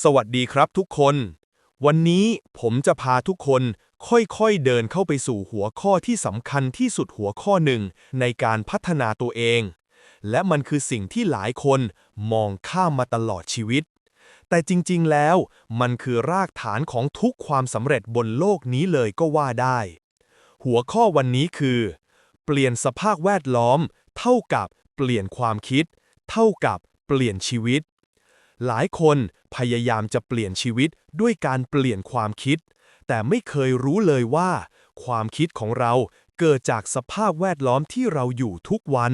สวัสดีครับทุกคน วันนี้ผมจะพาทุกคนค่อยๆเดินเข้าไปสู่หัวข้อที่สำคัญที่สุดหัวข้อหนึ่งในการพัฒนาตัวเอง และมันคือสิ่งที่หลายคนมองข้ามมาตลอดชีวิต แต่จริงๆแล้วมันคือรากฐานของทุกความสำเร็จบนโลกนี้เลยก็ว่าได้ หัวข้อวันนี้คือ เปลี่ยนสภาพแวดล้อม เท่ากับเปลี่ยนความคิด เท่ากับเปลี่ยนชีวิต หลายคนพยายามจะเปลี่ยนชีวิตด้วยการเปลี่ยนความคิด แต่ไม่เคยรู้เลยว่า ความคิดของเราเกิดจากสภาพแวดล้อมที่เราอยู่ทุกวัน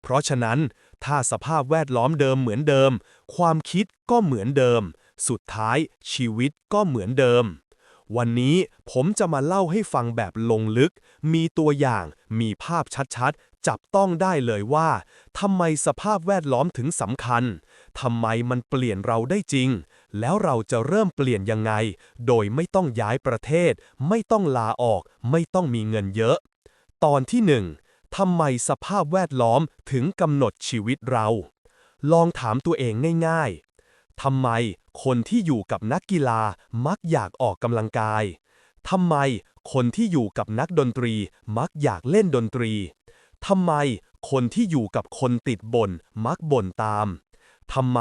เพราะฉะนั้น ถ้าสภาพแวดล้อมเดิมเหมือนเดิม ความคิดก็เหมือนเดิม สุดท้ายชีวิตก็เหมือนเดิม วันนี้ผมจะมาเล่าให้ฟังแบบลงลึก มีตัวอย่าง มีภาพชัดๆ จับต้องได้เลยว่าทำไมสภาพแวดล้อมถึงสำคัญ ทำไมมันเปลี่ยนเราได้จริง แล้วเราจะเริ่มเปลี่ยนยังไง โดยไม่ต้องย้ายประเทศ ไม่ต้องลาออก ไม่ต้องมีเงินเยอะ ตอนที่หนึ่งทำไมสภาพแวดล้อมถึงกำหนดชีวิตเรา ลองถามตัวเองง่ายๆ ทำไมคนที่อยู่กับนักกีฬามักอยากออกกำลังกาย ทำไมคนที่อยู่กับนักดนตรีมักอยากเล่นดนตรี ทำไมคนที่อยู่กับคนติดบ่นมักบ่นตาม ทำไม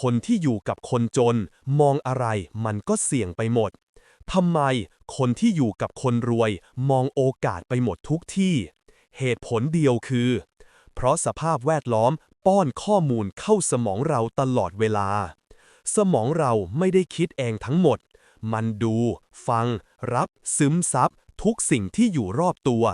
คนที่อยู่กับคนจน มองอะไรมันก็เสี่ยงไปหมด ทำไมคนที่อยู่กับคนรวย มองโอกาสไปหมดทุกที่ เหตุผลเดียวคือ เพราะสภาพแวดล้อมป้อนข้อมูลเข้าสมองเราตลอดเวลา สมองเราไม่ได้คิดเองทั้งหมด มันดู ฟัง รับซึมซับทุกสิ่งที่อยู่รอบตัว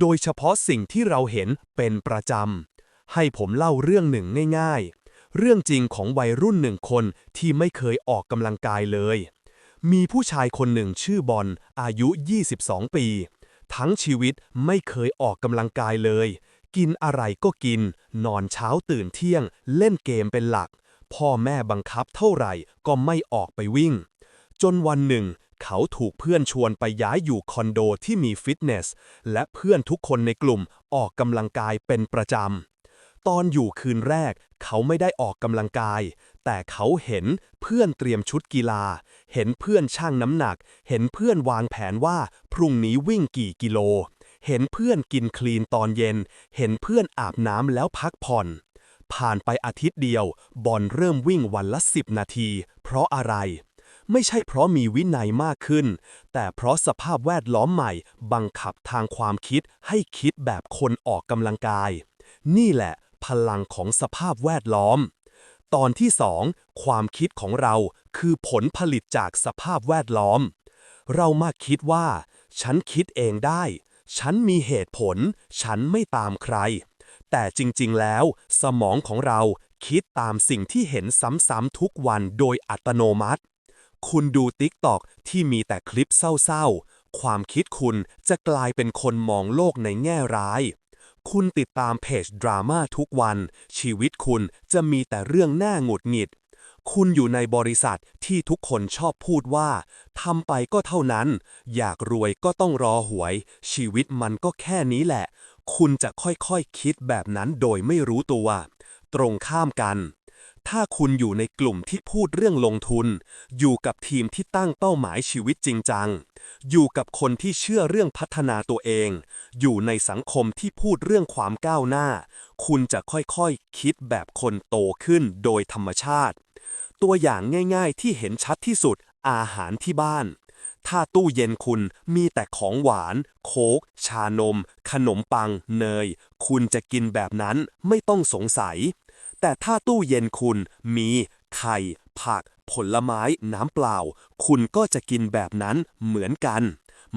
โดยเฉพาะสิ่งที่เราเห็นเป็นประจำ ให้ผมเล่าเรื่องหนึ่งง่ายๆ เรื่องจริงของวัยรุ่นหนึ่งคนที่ไม่เคยออกกำลังกายเลย มีผู้ชายคนหนึ่งชื่อบอลอายุ 22 ปี ทั้งชีวิตไม่เคยออกกำลังกายเลย กินอะไรก็กิน นอนเช้าตื่นเที่ยง เล่นเกมเป็นหลัก พ่อแม่บังคับเท่าไหร่ก็ไม่ออกไปวิ่ง จนวันหนึ่ง เขาถูกเพื่อนชวนไปย้ายอยู่คอนโดที่มีฟิตเนส และเพื่อนทุกคนในกลุ่มออกกำลังกายเป็นประจำ ตอนอยู่คืนแรก เขาไม่ได้ออกกำลังกาย แต่เขาเห็นเพื่อนเตรียมชุดกีฬา เห็นเพื่อนชั่งน้ำหนัก เห็นเพื่อนวางแผนว่าพรุ่งนี้วิ่งกี่กิโล เห็นเพื่อนกินคลีนตอนเย็น เห็นเพื่อนอาบน้ำแล้วพักผ่อน ผ่านไปอาทิตย์เดียว บอลเริ่มวิ่งวันละ10นาที เพราะอะไร ไม่ใช่เพราะมีวินัยมากขึ้น แต่เพราะสภาพแวดล้อมใหม่ บังคับทางความคิดให้คิดแบบคนออกกำลังกายนี่แหละ พลังของสภาพแวดล้อม ตอนที่ 2 ความคิดของเราคือผลผลิตจากสภาพแวดล้อม เรามาคิดว่า ฉันคิดเองได้ ฉันมีเหตุผล ฉันไม่ตามใคร แต่จริงๆแล้ว สมองของเราคิดตามสิ่งที่เห็นซ้ำๆทุกวันโดยอัตโนมัติ คุณดูติ๊กตอกที่มีแต่คลิปเศร้าๆ ความคิดคุณจะกลายเป็นคนมองโลกในแง่ร้าย คุณติดตามเพจดราม่าทุกวัน ชีวิตคุณจะมีแต่เรื่องน่าหงุดหงิด คุณอยู่ในบริษัทที่ทุกคนชอบพูดว่าทำไปก็เท่านั้น อยากรวยก็ต้องรอหวย ชีวิตมันก็แค่นี้แหละ คุณจะค่อยๆคคิดแบบนั้นโดยไม่รู้ตัว ตรงข้ามกัน ถ้าคุณอยู่ในกลุ่มที่พูดเรื่องลงทุน อยู่กับทีมที่ตั้งเป้าหมายชีวิตจริงจัง อยู่กับคนที่เชื่อเรื่องพัฒนาตัวเอง อยู่ในสังคมที่พูดเรื่องความก้าวหน้า คุณจะค่อยๆ คิดแบบคนโตขึ้นโดยธรรมชาติ ตัวอย่างง่ายๆ ที่เห็นชัดที่สุดอาหารที่บ้าน ถ้าตู้เย็นคุณมีแต่ของหวาน โค้ก ชานม ขนมปัง เนย คุณจะกินแบบนั้นไม่ต้องสงสัย แต่ถ้าตู้เย็นคุณมี ไข่ ผัก ผลไม้ น้ำเปล่า คุณก็จะกินแบบนั้นเหมือนกัน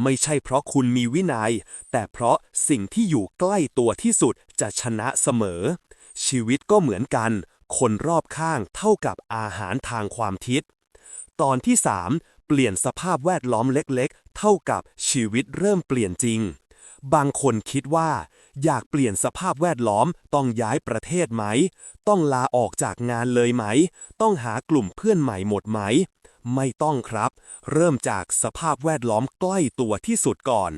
ไม่ใช่เพราะคุณมีวินัย แต่เพราะสิ่งที่อยู่ใกล้ตัวที่สุดจะชนะเสมอ ชีวิตก็เหมือนกัน คนรอบข้างเท่ากับอาหารทางความคิด ตอนที่ 3 เปลี่ยนสภาพแวดล้อมเล็กๆ เท่ากับชีวิตเริ่มเปลี่ยนจริง บางคนคิดว่า อยากเปลี่ยนสภาพแวดล้อม ต้องย้ายประเทศไหม ต้องลาออกจากงานเลยไหม ต้องหากลุ่มเพื่อนใหม่หมดไหม ไม่ต้องครับ เริ่มจากสภาพแวดล้อมใกล้ตัวที่สุดก่อน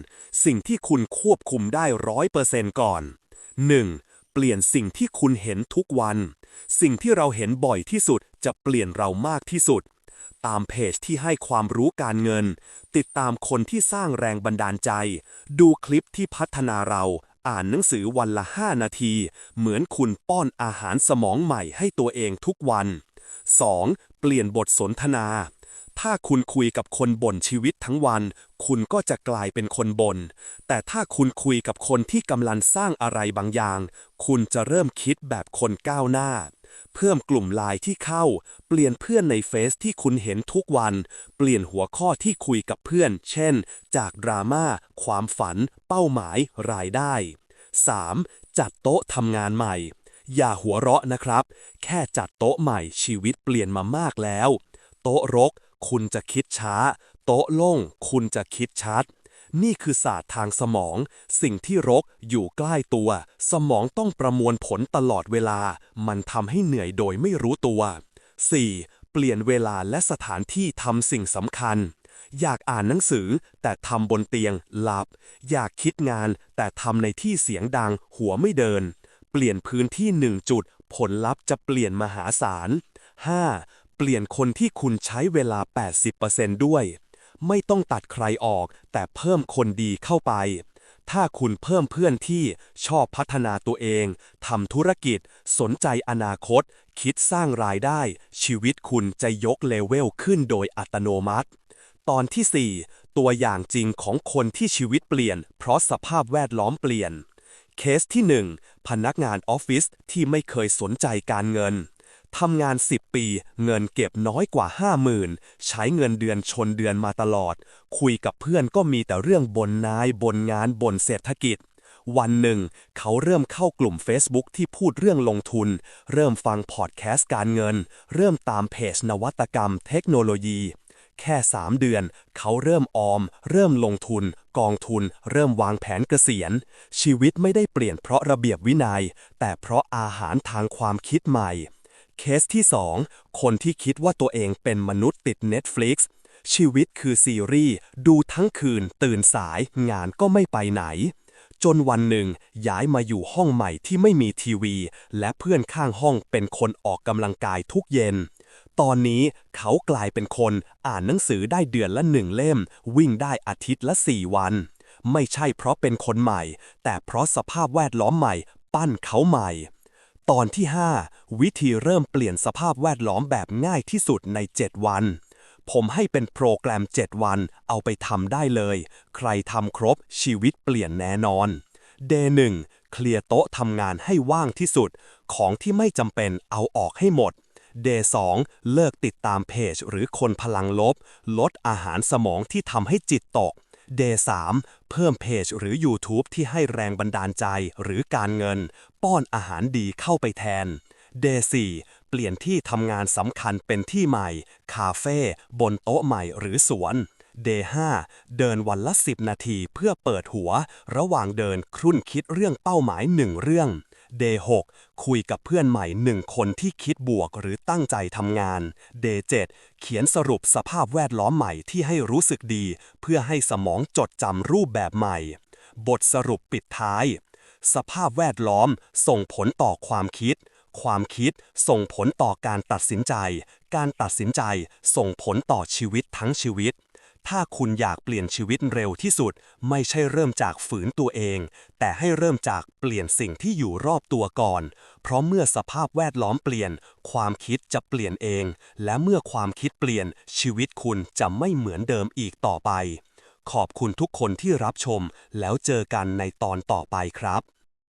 สิ่งที่คุณควบคุมได้ร้อยเปอร์เซนต์ก่อน 1. เปลี่ยนสิ่งที่คุณเห็นทุกวัน สิ่งที่เราเห็นบ่อยที่สุดจะเปลี่ยนเรามากที่สุดตามเพจที่ให้ความรู้การเงิน ติดตามคนที่สร้างแรงบันดาลใจ ดูคลิปที่พัฒนาเรา อ่านหนังสือวันละ 5 นาที เหมือนคุณป้อนอาหารสมองใหม่ให้ตัวเองทุกวัน 2. เปลี่ยนบทสนทนา ถ้าคุณคุยกับคนบ่นชีวิตทั้งวัน คุณก็จะกลายเป็นคนบ่น แต่ถ้าคุณคุยกับคนที่กำลังสร้างอะไรบางอย่าง คุณจะเริ่มคิดแบบคนก้าวหน้า พิ่มกลุ่มไลน์ที่เข้า เปลี่ยนเพื่อนในเฟซที่คุณเห็นทุกวัน เปลี่ยนหัวข้อที่คุยกับเพื่อน เช่น จากดราม่า ความฝัน เป้าหมาย รายได้ 3. จัดโต๊ะทำงานใหม่ อย่าหัวเราะนะครับ แค่จัดโต๊ะใหม่ชีวิตเปลี่ยนมามากแล้ว โต๊ะรก คุณจะคิดช้า โต๊ะโล่ง คุณจะคิดชัด นี่คือศาสตร์ทางสมอง สิ่งที่รกอยู่ใกล้ตัว สมองต้องประมวลผลตลอดเวลา มันทำให้เหนื่อยโดยไม่รู้ตัว 4. เปลี่ยนเวลาและสถานที่ทำสิ่งสำคัญ อยากอ่านหนังสือ แต่ทำบนเตียงหลับ อยากคิดงาน แต่ทำในที่เสียงดัง หัวไม่เดิน เปลี่ยนพื้นที่หนึ่งจุด ผลลัพธ์จะเปลี่ยนมหาศาล 5. เปลี่ยนคนที่คุณใช้เวลา 80%ด้วย ไม่ต้องตัดใครออก แต่เพิ่มคนดีเข้าไป ถ้าคุณเพิ่มเพื่อนที่ชอบพัฒนาตัวเองทำธุรกิจ สนใจอนาคต คิดสร้างรายได้ ชีวิตคุณจะยกเลเวลขึ้นโดยอัตโนมัติ ตอนที่ 4 ตัวอย่างจริงของคนที่ชีวิตเปลี่ยน เพราะสภาพแวดล้อมเปลี่ยนเคสที่ 1 พนักงานออฟฟิศที่ไม่เคยสนใจการเงิน ทำงาน 10 ปี เงินเก็บน้อยกว่า 50,000 ใช้เงินเดือนชนเดือนมาตลอด คุยกับเพื่อนก็มีแต่เรื่องบนนายบนงานบนเศรษฐกิจ วันหนึ่ง เขาเริ่มเข้ากลุ่ม Facebook ที่พูดเรื่องลงทุน เริ่มฟังพอดแคสต์การเงิน เริ่มตามเพจนวัตกรรมเทคโนโลยี แค่ 3 เดือน เขาเริ่มออม เริ่มลงทุน กองทุน เริ่มวางแผนเกษียณ ชีวิตไม่ได้เปลี่ยนเพราะระเบียบวินัย แต่เพราะอาหารทางความคิดใหม่ เคสที่ 2 คนที่คิดว่าตัวเองเป็นมนุษย์ติด Netflix ชีวิตคือซีรีส์ ดูทั้งคืน ตื่นสายงานก็ไม่ไปไหน จนวันหนึ่ง ย้ายมาอยู่ห้องใหม่ที่ไม่มีทีวี และเพื่อนข้างห้องเป็นคนออกกำลังกายทุกเย็น ตอนนี้เขากลายเป็นคนอ่านหนังสือได้เดือนละหนึ่งเล่ม วิ่งได้อาทิตย์ละสี่วัน ไม่ใช่เพราะเป็นคนใหม่ แต่เพราะสภาพแวดล้อมใหม่ ปั้นเขาใหม่ ตอนที่ 5 วิธีเริ่มเปลี่ยนสภาพแวดล้อมแบบง่ายที่สุดใน 7 วัน ผมให้เป็นโปรแกรม 7 วัน เอาไปทำได้เลย ใครทำครบชีวิตเปลี่ยนแน่นอน เดย์หนึ่งเคลียร์โต๊ะทำงานให้ว่างที่สุด ของที่ไม่จำเป็นเอาออกให้หมด เดย์สองเลิกติดตามเพจหรือคนพลังลบ ลดอาหารสมองที่ทำให้จิตตกเดย์สามเพิ่มเพจหรือ YouTube ที่ให้แรงบันดาลใจหรือการเงิน ป้อนอาหารดีเข้าไปแทน เดย์สี่เปลี่ยนที่ทำงานสำคัญเป็นที่ใหม่ คาเฟ่บนโต๊ะใหม่หรือสวน เดย์5เดินวันละ 10 นาทีเพื่อเปิดหัว ระหว่างเดินครุ่นคิดเรื่องเป้าหมายหนึ่งเรื่องเดย์6คุยกับเพื่อนใหม่หนึ่งคนที่คิดบวกหรือตั้งใจทำงานเดย์7เขียนสรุปสภาพแวดล้อมใหม่ที่ให้รู้สึกดี เพื่อให้สมองจดจำรูปแบบใหม่ บทสรุปปิดท้าย สภาพแวดล้อมส่งผลต่อความคิด ความคิดส่งผลต่อการตัดสินใจ การตัดสินใจส่งผลต่อชีวิตทั้งชีวิต ถ้าคุณอยากเปลี่ยนชีวิตเร็วที่สุด ไม่ใช่เริ่มจากฝืนตัวเอง แต่ให้เริ่มจากเปลี่ยนสิ่งที่อยู่รอบตัวก่อน เพราะเมื่อสภาพแวดล้อมเปลี่ยน ความคิดจะเปลี่ยนเอง และเมื่อความคิดเปลี่ยนชีวิตคุณจะไม่เหมือนเดิมอีกต่อไป ขอบคุณทุกคนที่รับชม แล้วเจอกันในตอนต่อไปครับ